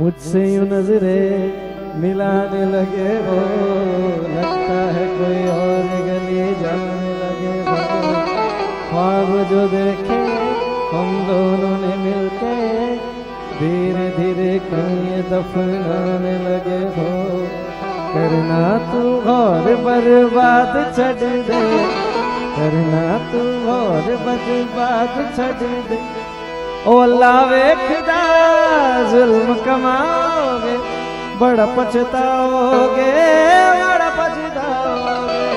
मुझसे यूँ नजरे मिलाने लगे हो। लगता है कोई और गली जाने लगे हो। ख्वाब जो देखे, हम दोनों ने मिलके धीरे धीरे कहीं दफनाने लगे हो। करना तू और बर्बाद छड़ दे। करना तू और बर्बाद छड़ दे। ઓ અલ્લાહ વેખદા જુલ્મ કમાઓગે બડ પછતાઓગે બડ પછતાઓગે.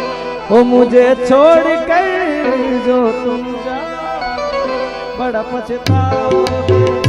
ઓ મુજે છોડ કર જો તુમ જાઓ બડ પછતાઓગે.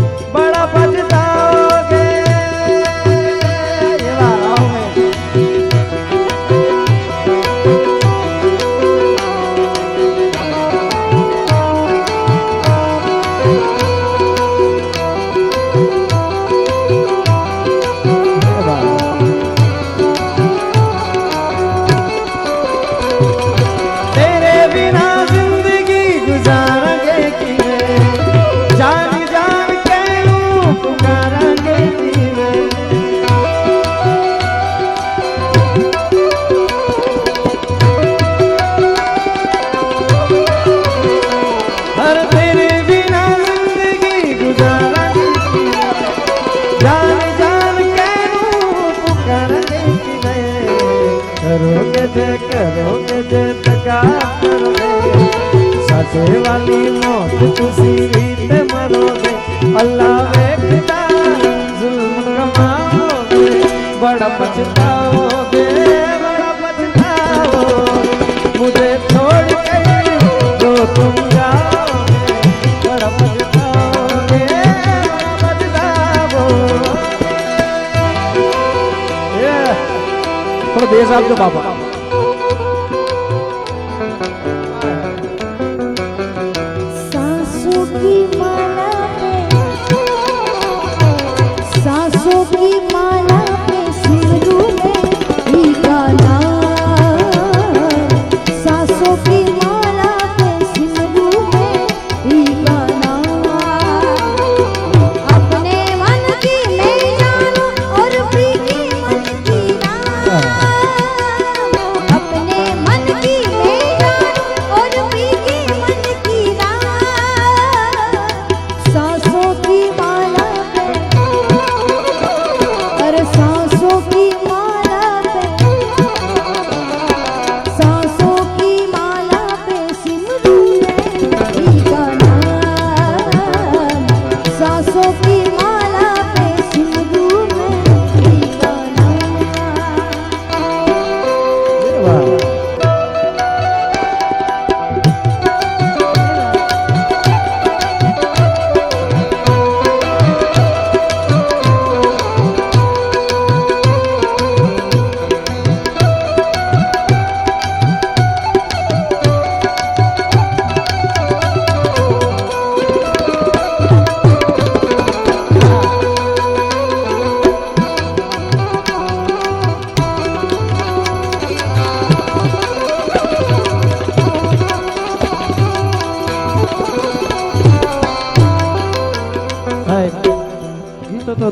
Ke 爸爸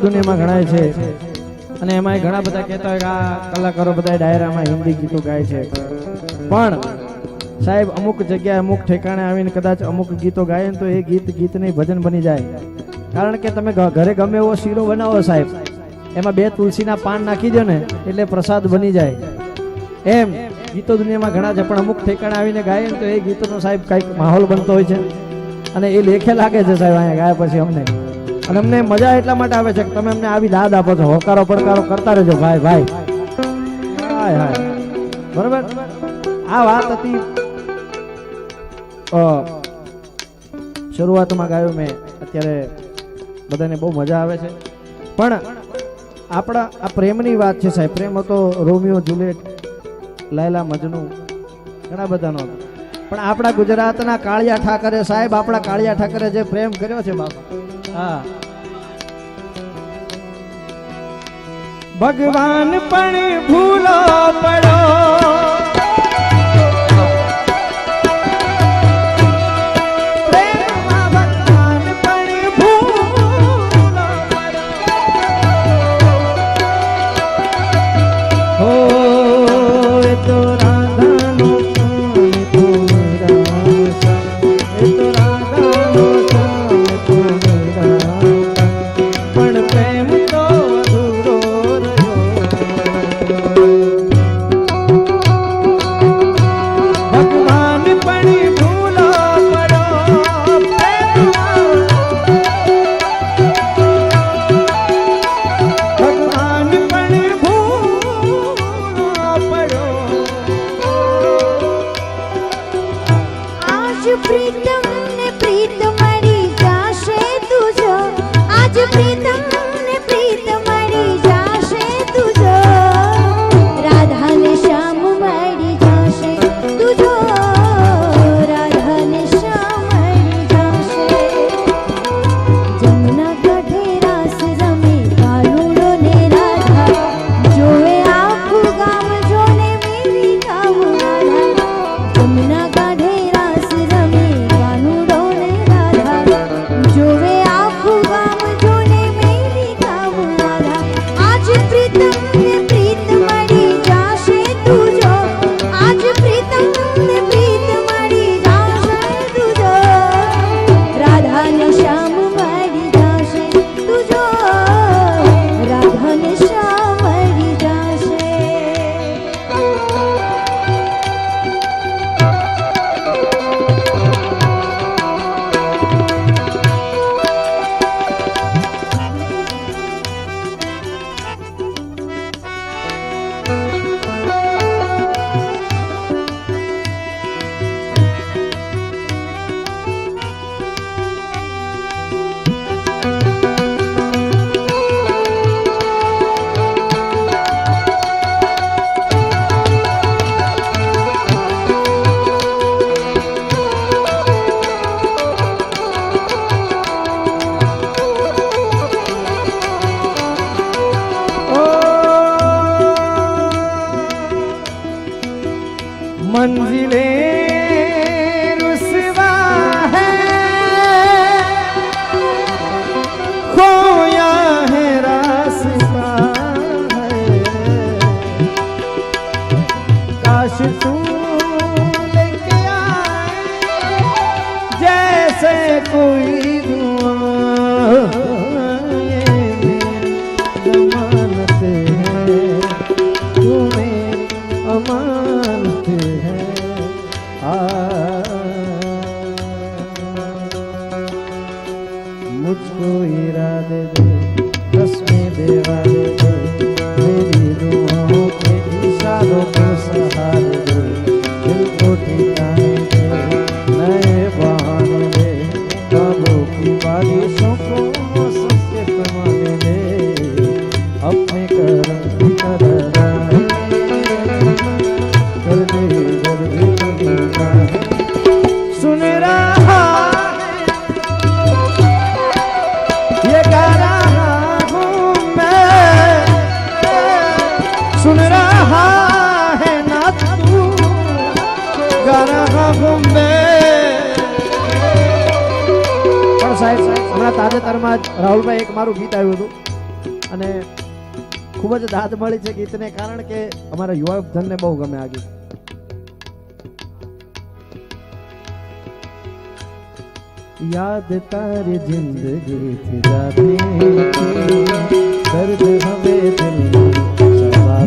દુનિયામાં ગણાય છે. અને એમાં ઘણા બધા કહેતા હોય કે આ કલાકારો બધા ડાયરામાં હિન્દી ગીતો ગાય છે. પણ સાહેબ, અમુક જગ્યાએ અમુક ઠેકાણે આવીને કદાચ અમુક ગીતો ગાય ને તો એ ગીત ગીત નહીં ભજન બની જાય. કારણ કે તમે ઘરે ગમે એવો શીરો બનાવો સાહેબ, એમાં બે તુલસીના પાન નાખી દો ને, એટલે પ્રસાદ બની જાય. એમ ગીતો દુનિયામાં ઘણા છે, પણ અમુક ઠેકાણે આવીને ગાય તો એ ગીતોનો સાહેબ કંઈક માહોલ બનતો હોય છે. અને એ લેખે લાગે છે સાહેબ, અહીંયા ગાયા પછી અમને. અને અમને મજા એટલા માટે આવે છે કે તમે અમને આવી દાદ આપો છો. હોકારો પડકારો કરતા રહેજો. ભાઈ ભાઈ. હાય હાય. બરોબર? આ વાત હતી શરૂઆતમાં ગાયું મેં અત્યારે બધાને બહુ મજા આવે છે. પણ આપણા, આ પ્રેમની વાત છે સાહેબ. પ્રેમ હતો રોમિયો જુલિયટ, લાયલા મજનુ, ઘણા બધાનો હતો. પણ આપણા ગુજરાતના કાળિયા ઠાકરે સાહેબ, આપણા કાળિયા ઠાકરે જે પ્રેમ કર્યો છે બાપા. હા ભગવાન પણ ભૂલો પડો. સારું ગીત આવ્યું હતું. અને ખૂબ જ દાદ મળી છે ગીતને, કારણ કે અમારા યુવા ધનને બહુ ગમે આ ગીત. યાદ તારી જિંદગી થી રાતે દર્દ હવે દિલ સવા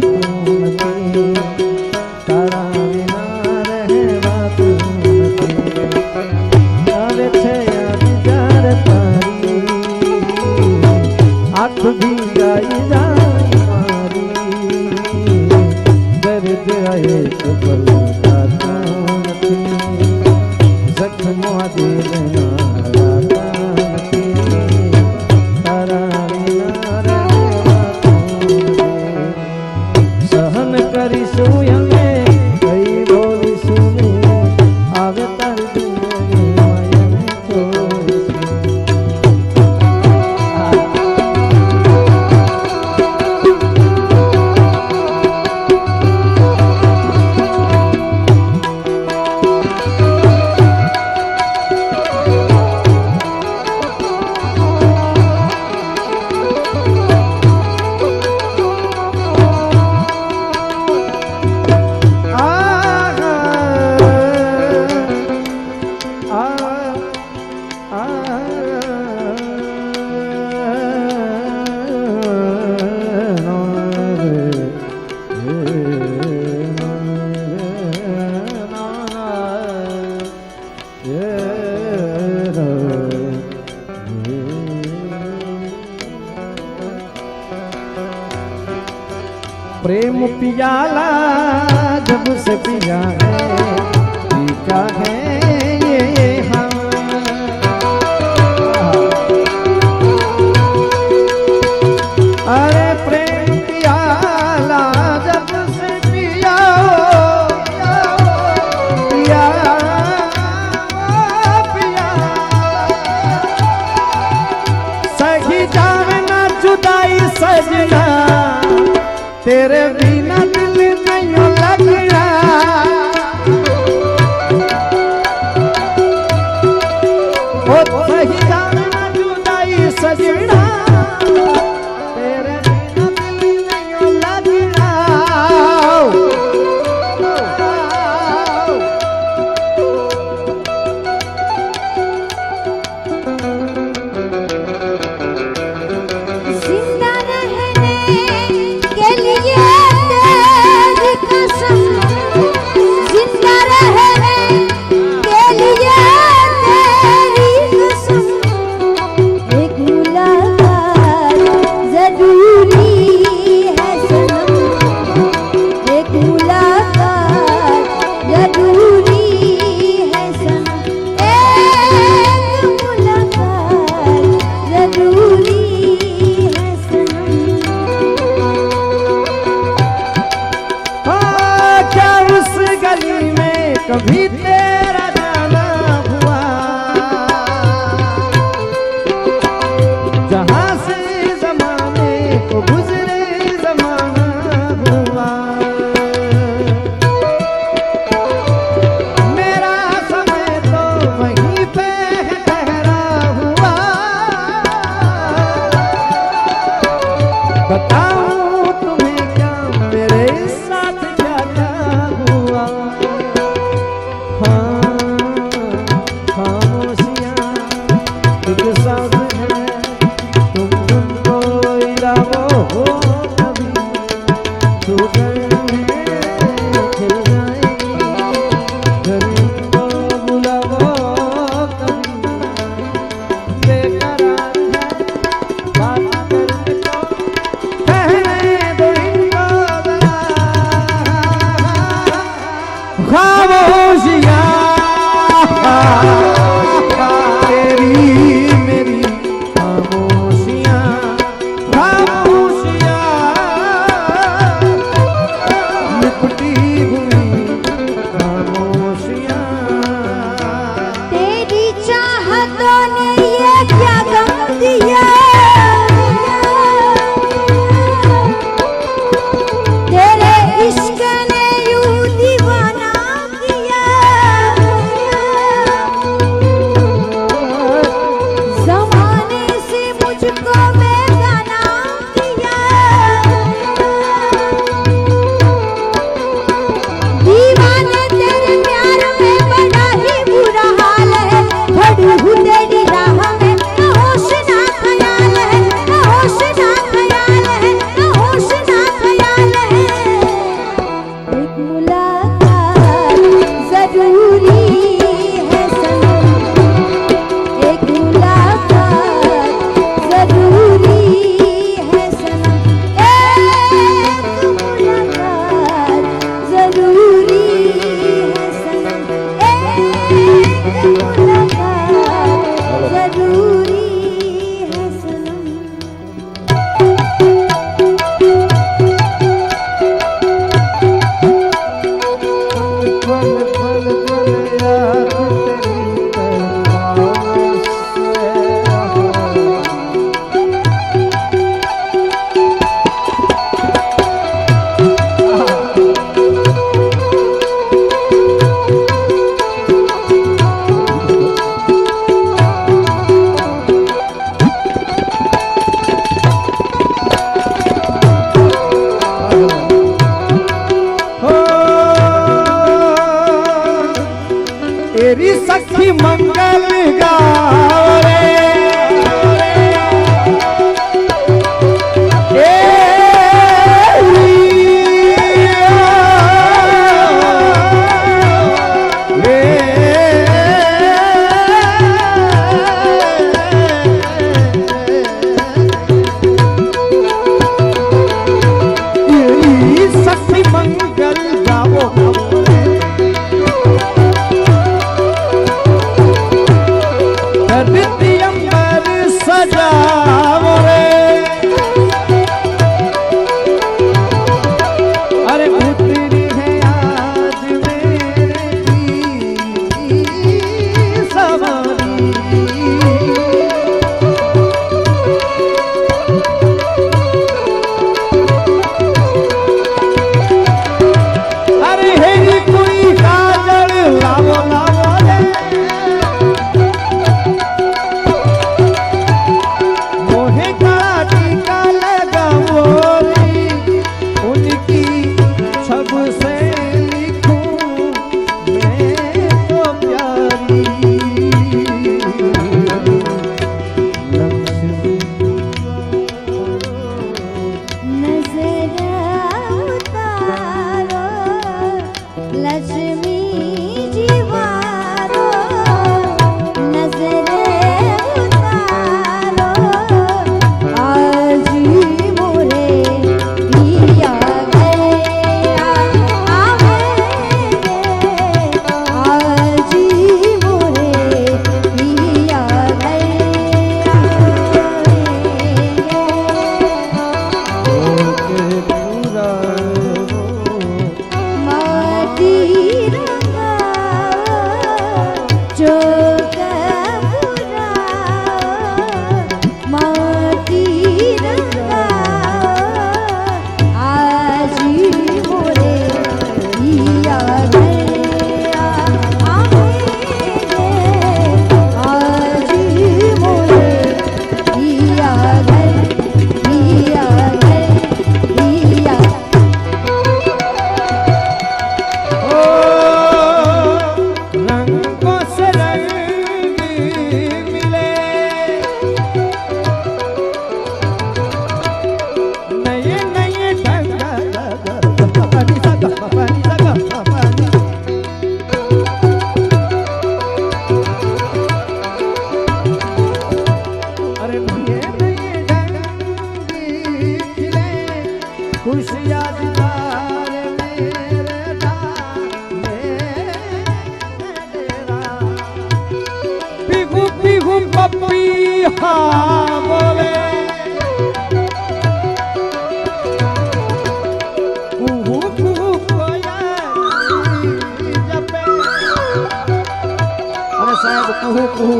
સાહેબ કુહુ કુહુ.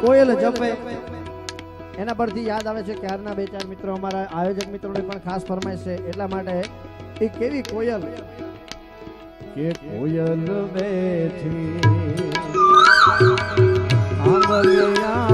કોયલ જપે. એના પરથી યાદ આવે છે કે હારના બે ચાર મિત્રો અમારા આયોજક મિત્રોને પણ ખાસ ફરમાઈશ છે. એટલા માટે એ કેવી કોયલ? કે કોયલ બેઠી આંગળિયા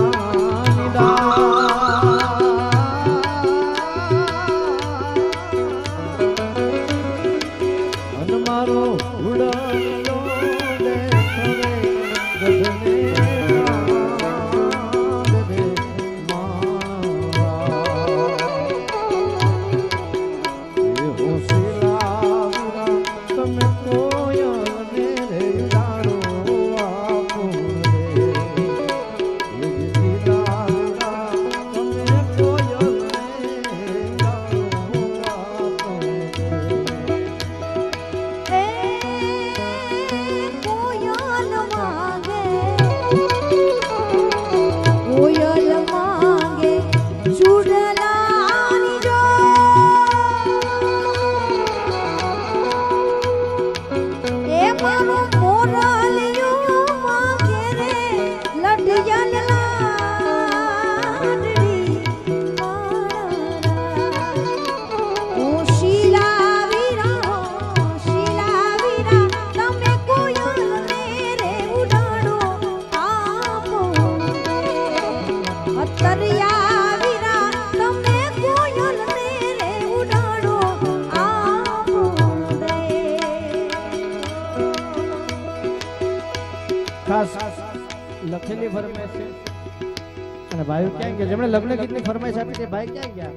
ભાઈ ક્યાં ગયા? જેમણે લગ્ન ગીતની ફરમાઈશ આપી તે ભાઈ ક્યાં ગયા?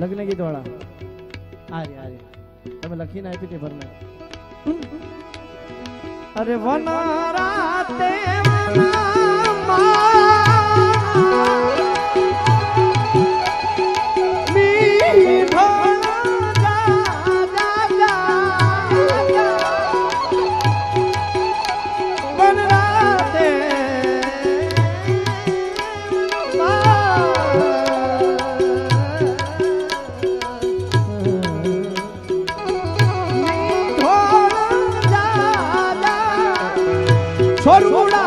લગ્ન ગીત વાળા આરે આરે તમે લખીને આપી તે ફરમાઈશ. અરે વનરાતે મના Formula.